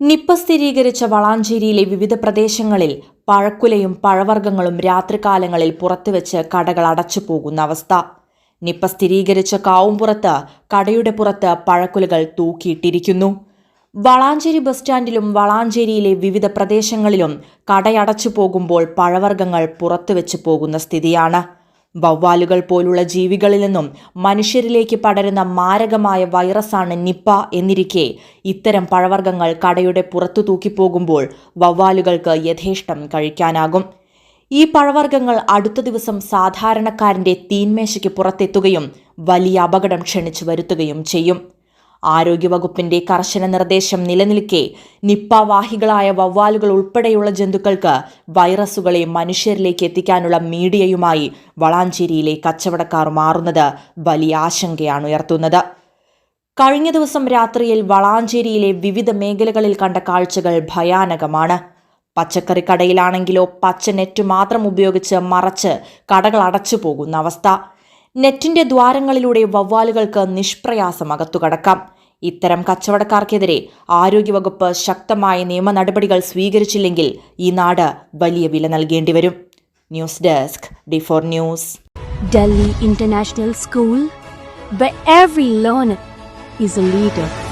Nipah സ്ഥിരീകരിച്ച വളാഞ്ചേരിയിലെ വിവിധ പ്രദേശങ്ങളിൽ പഴക്കുലയും പഴവർഗങ്ങളും രാത്രികാലങ്ങളിൽ പുറത്തുവെച്ച് കടകൾ അടച്ചു പോകുന്ന അവസ്ഥ. നിപ്പ സ്ഥിരീകരിച്ച കാവുംപുറത്ത് കടയുടെ പുറത്ത് പഴക്കുലകൾ തൂക്കിയിട്ടിരിക്കുന്നു. വളാഞ്ചേരി ബസ് സ്റ്റാൻഡിലും വളാഞ്ചേരിയിലെ വിവിധ പ്രദേശങ്ങളിലും കടയടച്ചു പോകുമ്പോൾ പഴവർഗങ്ങൾ പുറത്തുവെച്ച് പോകുന്ന സ്ഥിതിയാണ്. വവ്വാലുകൾ പോലുള്ള ജീവികളിൽ നിന്നും മനുഷ്യരിലേക്ക് പടരുന്ന മാരകമായ വൈറസാണ് നിപ്പ എന്നിരിക്കെ. ഇത്തരം പഴവർഗങ്ങൾ കടയുടെ പുറത്തു തൂക്കിപ്പോകുമ്പോൾ വവ്വാലുകൾക്ക് യഥേഷ്ടം കഴിക്കാനാകും. ഈ പഴവർഗങ്ങൾ അടുത്ത ദിവസം സാധാരണക്കാരന്റെ തീന്മേശയ്ക്ക് പുറത്തെത്തുകയും വലിയ അപകടം ക്ഷണിച്ചു വരുത്തുകയും ചെയ്യും. ആരോഗ്യവകുപ്പിന്റെ കർശന നിർദ്ദേശം നിലനിൽക്കെ നിപ്പ വാഹികളായ വവ്വാലുകൾ ഉൾപ്പെടെയുള്ള ജന്തുക്കൾക്ക് വൈറസുകളെ മനുഷ്യരിലേക്ക് എത്തിക്കാനുള്ള മീഡിയയുമായി വളാഞ്ചേരിയിലെ കച്ചവടക്കാർ മാറുന്നത് വലിയ ആശങ്കയാണ് ഉയർത്തുന്നത്. കഴിഞ്ഞ ദിവസം രാത്രിയിൽ വളാഞ്ചേരിയിലെ വിവിധ മേഖലകളിൽ കണ്ട കാഴ്ചകൾ ഭയാനകമാണ്. പച്ചക്കറി കടയിലാണെങ്കിലോ പച്ച നെറ്റ് മാത്രം ഉപയോഗിച്ച് മറച്ച് കടകൾ അടച്ചു പോകുന്ന അവസ്ഥ. നെറ്റിന്റെ ദ്വാരങ്ങളിലൂടെ വവ്വാലുകൾക്ക് നിഷ്പ്രയാസം അകത്തുകടക്കാം. ഇത്തരം കച്ചവടക്കാർക്കെതിരെ ആരോഗ്യവകുപ്പ് ശക്തമായ നിയമ നടപടികൾ സ്വീകരിച്ചില്ലെങ്കിൽ ഈ നാട് വലിയ വില നൽകേണ്ടി വരും news desk D four news Delhi international school is a leader.